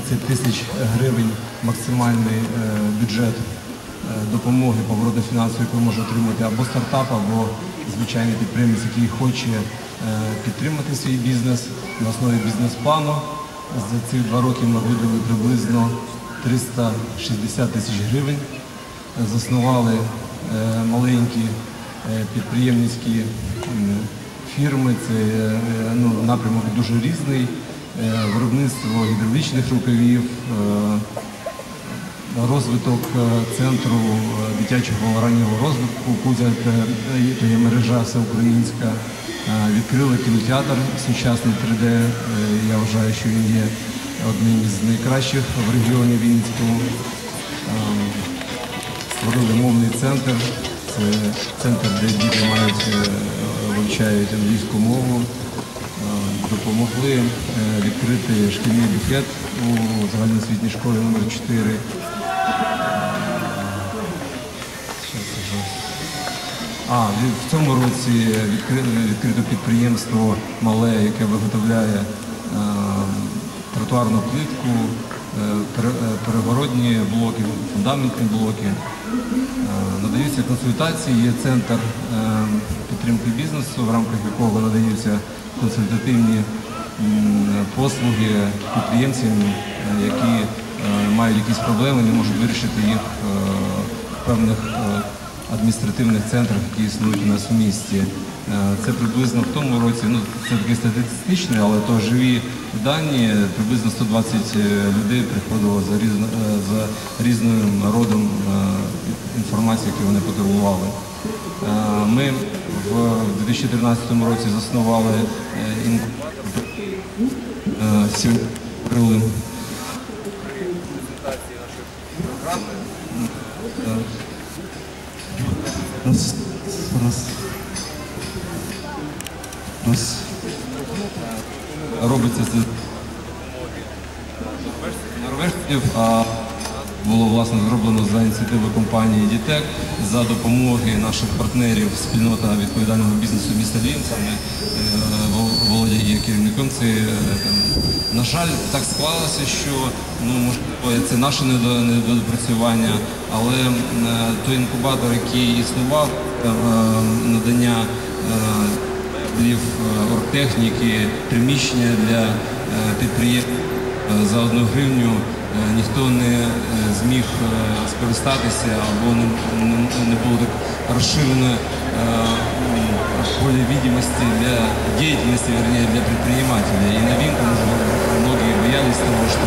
30 тисяч гривень максимальний е, бюджет е, допомоги поворотно фінансової, яку може отримати або стартап, або звичайний підприємець, який хоче е, підтримати свій бізнес на основі бізнес-плану. За ці два роки ми видали приблизно 360 тисяч гривень. Заснували маленькі підприємницькі фірми. Це ну, напрямок дуже різний. Е, Виробництво гідравлічних рукавів, е, розвиток е, центру дитячого раннього розвитку, Кузя є мережа всеукраїнська. Відкрили кінотеатр сучасний 3D. Е, Я вважаю, що він є одним із найкращих в регіоні Вінницькому. Е, Створили мовний центр. Це центр, де діти мають вивчають англійську мову. Допомогли е, відкрити шкільний буфет у загальноосвітній школі номер 4 А, в цьому році відкрито підприємство мале, яке виготовляє е, тротуарну плитку, е, пере- перегородні блоки, фундаментні блоки. Надаються консультації, є центр підтримки бізнесу, в рамках якого надаються консультативні послуги підприємцям, е, які е, мають якісь проблеми, не можуть вирішити їх е, в певних адміністративних центрах, які існують у нас в місті. Це приблизно в тому році, ну це таке статистичне, але то живі дані. Приблизно 120 людей приходило за різно за різним родом інформації, які вони потребували. Е, Ми в 2013 році заснували е, інкубатор. Е, Раз, раз. Раз. Робиться з норвежців, а було власне зроблено за ініціативи компанії Дітек за допомоги наших партнерів спільнота відповідального бізнесу міста Вінця. Ми, е, Володя є керівником цієї. е. На жаль, так склалося, що ну можливо це наше недопрацювання, але е, той інкубатор, який існував, надання оргтехніки, приміщення для підприємств за одну гривню ніхто не е, зміг е, скористатися або не, було так розширено е, м, поле видимости для деятельности, вернее, для предпринимателя. И новинка, многие боялись того, что